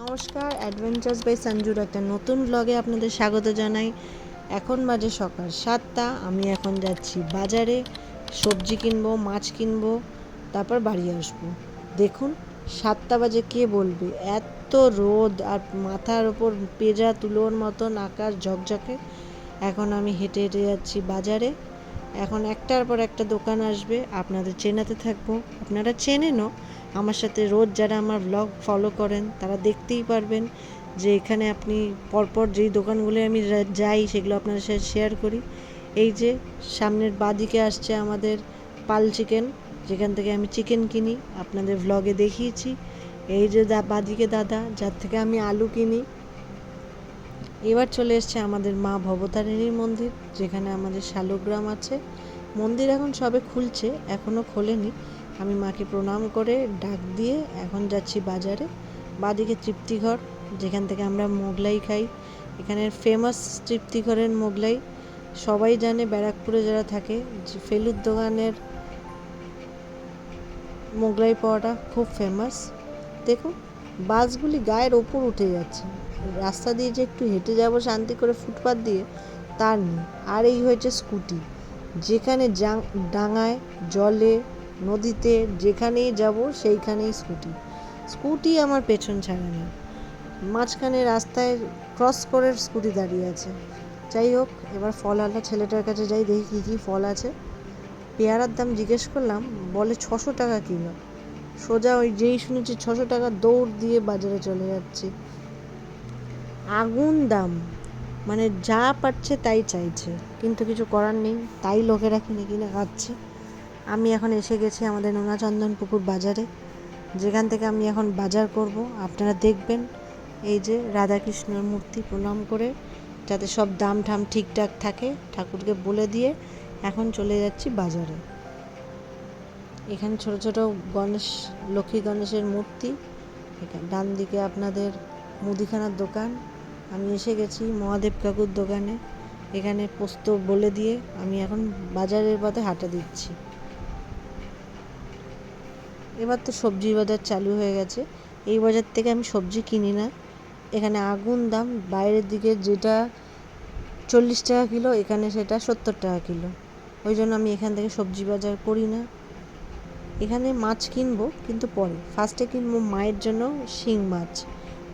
নমস্কার adventures by সঞ্জুর একটা নতুন ব্লগে আপনাদের স্বাগত জানাই। এখন বাজে সকাল সাতটা, আমি এখন যাচ্ছি বাজারে, সবজি কিনবো, মাছ কিনবো, তারপর বাড়ি আসব। দেখুন, সাতটা বাজে কে বলবে? এত রোদ আর মাথার ওপর পেজা, তুলোর মতন আকাশ ঝকঝকে। এখন আমি হেঁটে হেঁটে যাচ্ছি বাজারে। এখন একটার পর একটা দোকান আসবে, আপনাদের চেনাতে থাকব। আপনারা চেনেনও আমার সাথে রোজ যারা আমার ব্লগ ফলো করেন, তারা দেখতেই পারবেন যে এখানে আপনি পরপর যেই দোকানগুলো আমি যাই সেগুলো আপনাদের সাথে শেয়ার করি। এই যে সামনের বাদিকে আসছে আমাদের পাল চিকেন, যেখান থেকে আমি চিকেন কিনি, আপনাদের ব্লগে দেখিয়েছি। এই যে বাদিকে দাদা, যার থেকে আমি আলু কিনি। এবার চলে এসছে আমাদের মা ভবতারিণীর মন্দির, যেখানে আমাদের শালগ্রাম আছে। মন্দির এখন সবে খুলছে এখনও খোলেনি। আমি মাকে প্রণাম করে ডাক দিয়ে এখন যাচ্ছি বাজারে। বাদিকে তৃপ্তিঘর, যেখান থেকে আমরা মোগলাই খাই। এখানের ফেমাস তৃপ্তিঘরের মোগলাই। সবাই জানে ব্যারাকপুরে যারা থাকে ফেলুর দোকানের মোগলাই পাওয়াটা খুব ফেমাস দেখুন, বাসগুলি গায়ের ওপর উঠে যাচ্ছে। রাস্তা দিয়ে যে একটু হেঁটে যাব শান্তি করে ফুটপাথ দিয়ে, তার নেই। আর এই হয়েছে স্কুটি। যেখানে ডাঙায় জলে নদীতে যেখানেই যাব, সেইখানেই স্কুটি। স্কুটি আমার পেছন ছাড়ে না মাঝখানে রাস্তায় ক্রস করে স্কুটি দাঁড়িয়ে আছে। যাই হোক, এবার ফলওয়ালা ছেলেটার কাছে যাই, দেখি কী কী ফল আছে। পেয়ারার দাম জিজ্ঞেস করলাম, বলে ছশো টাকা কিলো। সোজা ওই যেই শুনেছি, ছশো টাকা দৌড় দিয়ে বাজারে চলে যাচ্ছি। আগুন দাম মানে যা পাচ্ছে তাই চাইছে। কিন্তু কিছু করার নেই, তাই লোকেরা কিনে কিনে খাচ্ছে। আমি এখন এসে গেছি আমাদের নোনাচন্দন পুকুর বাজারে। যেখান থেকে আমি এখন বাজার করব। আপনারা দেখবেন এই যে রাধাকৃষ্ণের মূর্তি প্রণাম করে, যাতে সব দাম ঠাম ঠিকঠাক থাকে, ঠাকুরকে বলে দিয়ে এখন চলে যাচ্ছি বাজারে। এখানে ছোট ছোট গণেশ, লক্ষ্মী গণেশের মূর্তি। এখানে ডান দিকে আপনাদের মুদিখানার দোকান। আমি এসে গেছি মহাদেব কাকুর দোকানে। এখানে পোস্ত বলে দিয়ে আমি এখন বাজারের পথে হাঁটা দিচ্ছি। এবার তো সবজি বাজার চালু হয়ে গেছে। এই বাজার থেকে আমি সবজি কিনি না। এখানে আগুন দাম, বাইরের দিকে যেটা চল্লিশ টাকা কিলো, এখানে সেটা সত্তর টাকা কিলো। ওই জন্য আমি এখান থেকে সবজি বাজার করি না। এখানে মাছ কিনবো, কিন্তু পরে। ফার্স্টে কিনবো মায়ের জন্য শিং মাছ।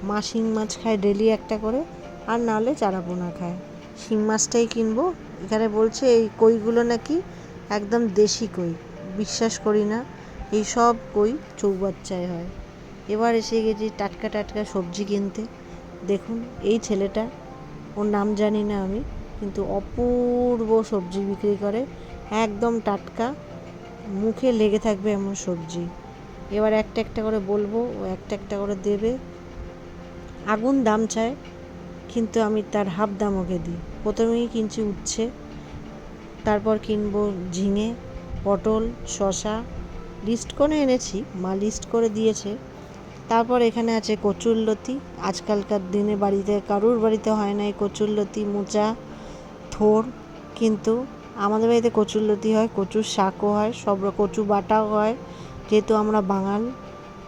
মা শিং মাছ খায় ডেলি একটা করে, আর নাহলে চারাপোনা খায়। শিং মাছটাই কিনবো। এখানে বলছে এই কইগুলো নাকি একদম দেশি কই। বিশ্বাস করি না। এই সব কই চৌবাচ্চায় হয়। এবার এসে গেছি টাটকা টাটকা সবজি কিনতে। দেখুন, এই ছেলেটা, ওর নাম জানি না আমি, কিন্তু অপূর্ব সবজি বিক্রি করে, একদম টাটকা, মুখে লেগে থাকবে এমন সবজি। এবার একটা একটা করে বলব, ও একটা একটা করে দেবে। আগুন দাম চায়, কিন্তু আমি তার হাফ দাম ওকে দিই। প্রথমেই কিনছি উচ্ছে, তারপর কিনবো ঝিঙে, পটল শশা লিস্ট করে এনেছি, মা লিস্ট করে দিয়েছে। তারপর এখানে আছে কচুরলতি আজকালকার দিনে বাড়িতে, কারুর বাড়িতে হয় না এই কচুরলতি মোচা, থোর। কিন্তু আমাদের বাড়িতে কচুরলতি হয়, কচুর শাকও হয়, সব কচু বাটাও হয়। যেহেতু আমরা বাঙাল,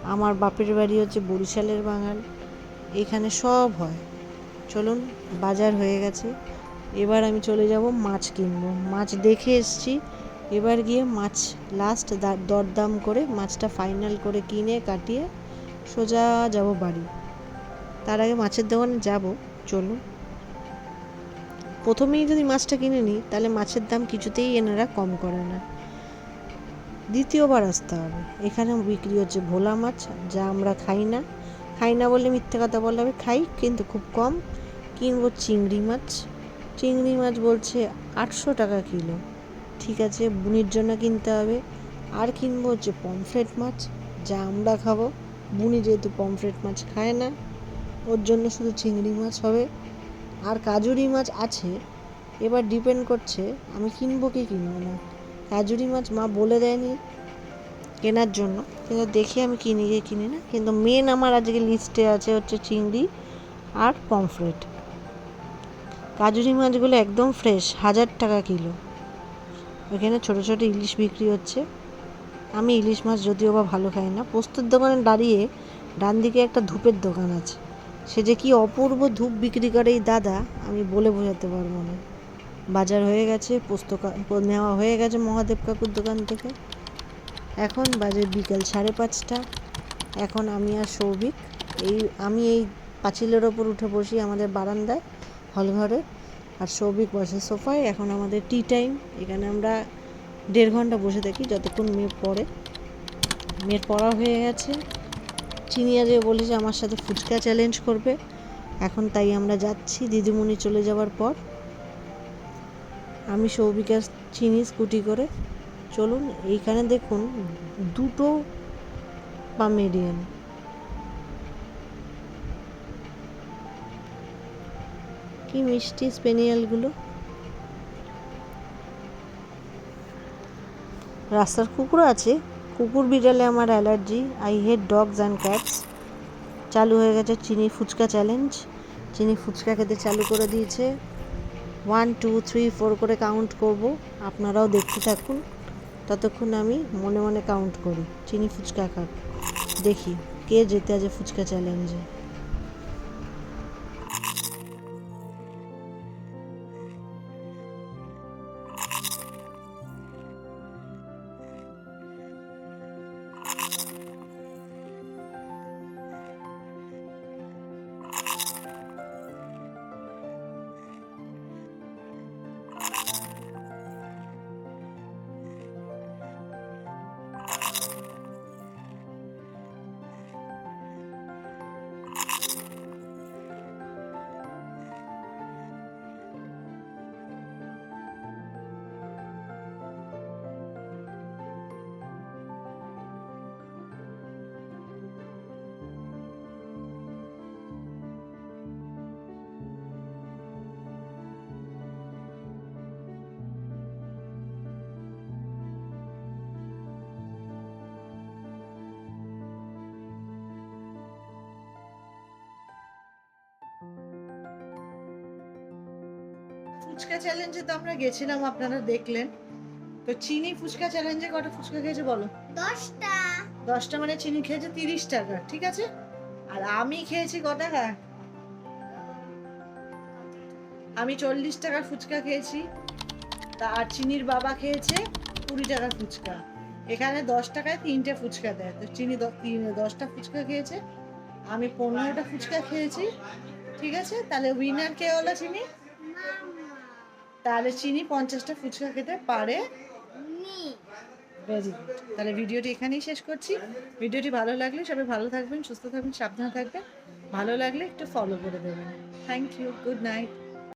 আমার বাপের বাড়ি হচ্ছে বরিশালের বাঙাল, এখানে সব হয়। চলুন, বাজার হয়ে গেছে। এবার আমি চলে যাব মাছ কিনবো। মাছ দেখে এসছি এবার গিয়ে মাছ লাস্ট দরদাম করে মাছটা ফাইনাল করে কিনে কাটিয়ে সোজা যাব বাড়ি। তার আগে মাছের দোকানে যাব, চলুন। প্রথমেই যদি মাছটা কিনে নিই, তাহলে মাছের দাম কিছুতেই এনারা কম করে না। দ্বিতীয়বার আসতে হবে। এখানে বিক্রি হচ্ছে ভোলা মাছ, যা আমরা খাই না। খাই না বলে মিথ্যে কথা বললে হবে খাই, কিন্তু খুব কম। কিনবো চিংড়ি মাছ। চিংড়ি মাছ বলছে আটশো টাকা কিলো। ঠিক আছে, বুনির জন্য কিনতে হবে। আর কিনবো হচ্ছে পমফ্রেট মাছ, যা আমরা খাব। বুনি যেহেতু পমফ্রেট মাছ খায় না, ওর জন্য শুধু চিংড়ি মাছ হবে। আর কাজুরি মাছ আছে, এবার ডিপেন্ড করছে আমি কিনবো কি কিনবো না। কাজুরি মাছ মা বলে দেয়নি কেনার জন্য, কিন্তু দেখি আমি কিনি গিয়ে কিনি না। কিন্তু মেন আমার আজকে লিস্টে আছে হচ্ছে চিংড়ি আর পমফ্রেট কাজুরি মাছগুলো একদম ফ্রেশ হাজার টাকা কিলো। ওইখানে ছোটো ছোটো ইলিশ বিক্রি হচ্ছে। আমি ইলিশ মাছ যদিও বা ভালো খাই না। পোস্তর দোকানে দাঁড়িয়ে ডান দিকে একটা ধূপের দোকান আছে। সে যে কি অপূর্ব ধূপ বিক্রি করে এই দাদা, আমি বলে বোঝাতে পারব না। বাজার হয়ে গেছে, পোস্ত নেওয়া হয়ে গেছে মহাদেব কাকুর দোকান থেকে। এখন বাজে বিকেল সাড়ে পাঁচটা। এখন আমি আর সৌভিক, এই, আমি এই পাঁচিলের ওপর উঠে বসি আমাদের বারান্দায়, হলঘরে। আর সৌভিক বসে সোফায়, এখন আমাদের টি টাইম এখানে আমরা দেড় ঘণ্টা বসে থাকি, যতক্ষণ মেয়ে পড়ে। মেয়ের পড়া হয়ে গেছে। চিনিয়া যে বলেছে আমার সাথে ফুচকা চ্যালেঞ্জ করবে। এখন তাই আমরা যাচ্ছি, দিদিমণি চলে যাওয়ার পর। আমি সৌভিকা চিনি স্কুটি করে। চলুন, এইখানে দেখুন, দুটো পামেরিয়ান। কি মিষ্টি স্পেনিয়ালগুলো? রাস্তার কুকুর আছে। কুকুর বিড়ালে আমার allergy. I hate dogs and cats চালু হয়ে গেছে চিনি ফুচকা চ্যালেঞ্জ চিনি ফুচকা খেতে চালু করে দিয়েছে। ওয়ান টু থ্রি ফোর করে কাউন্ট করব। আপনারাও দেখতে থাকুন। ততক্ষণ আমি মনে মনে কাউন্ট করি। চিনি ফুচকা খাক। দেখি কে যেতে আছে ফুচকা চ্যালেঞ্জে ফুচকা চ্যালেঞ্জে তো আমরা গেছিলাম আপনারা দেখলেন। তো চিনি ফুচকা চ্যালেঞ্জে কটা ফুচকা খেয়েছে বলো? দশটা। দশটা মানে চিনি খেয়েছে তিরিশ টাকা ঠিক আছে? আর আমি খেয়েছি ক টাকা? আমি চল্লিশ টাকার ফুচকা খেয়েছি তা আর চিনির বাবা খেয়েছে কুড়ি টাকার ফুচকা। এখানে দশ টাকায় তিনটে ফুচকা দেয় তো চিনি দশটা ফুচকা খেয়েছে আমি পনেরোটা ফুচকা খেয়েছি ঠিক আছে? তাহলে উইনার কে হলো চিনি? তাহলে চিনি পঞ্চাশটা ফুচকা খেতে পারে। ভেরি গুড তাহলে ভিডিওটি এখানেই শেষ করছি। ভিডিওটি ভালো লাগলে সবাই ভালো থাকবেন সুস্থ থাকবেন সাবধানে থাকবেন। ভালো লাগলে একটু ফলো করে দেবেন। Thank you good night